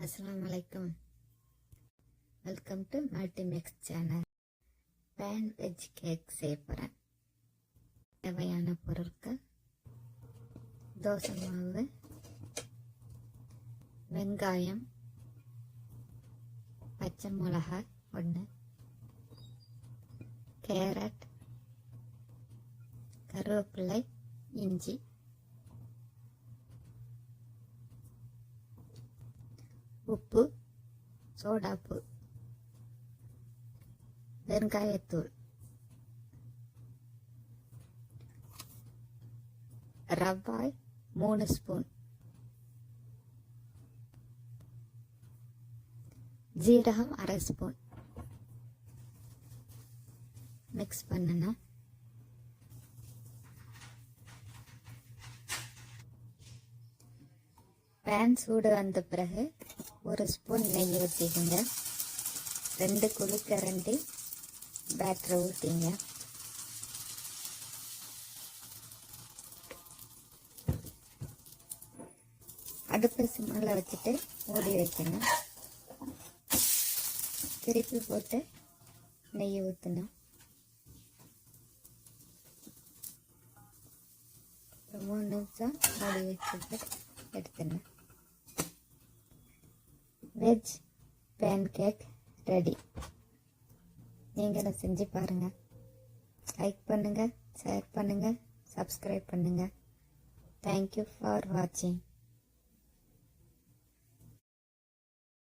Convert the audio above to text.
அஸ்லாம் welcome to Multimax channel pan veg cake செய்ய போகிறேன் தேவையான பொருட்கள் தோசை மாவு வெங்காயம் பச்சை மிளகாய் ஒன்று கேரட் கருவேப்பிலை இஞ்சி உப்பு சோடாப்பு வெங்காயத்தூள் ரவாய் மூணு ஸ்பூன் ஜீரகம் அரை ஸ்பூன். மிக்ஸ் பண்ணணும் பேன் சூடு வந்த பிறகு ஒரு ஸ்பூன் நெய் ஊற்றிக்கோங்க ரெண்டு குழிக்கரண்டி பேட்டரை ஊற்றிங்க அடுப்பு சிம்மில் வச்சுட்டு மூடி வைக்கணும். திருப்பி போட்டு நெய் ஊற்றணும் மூணு நிமிஷம் மூடி வச்சுட்டு எடுத்துடணும். Veg pancake ready. நீங்களும் செஞ்சு பாருங்கள் லைக் பண்ணுங்கள் ஷேர் பண்ணுங்கள் சப்ஸ்கிரைப் பண்ணுங்கள் தேங்க்யூ ஃபார் வாட்சிங்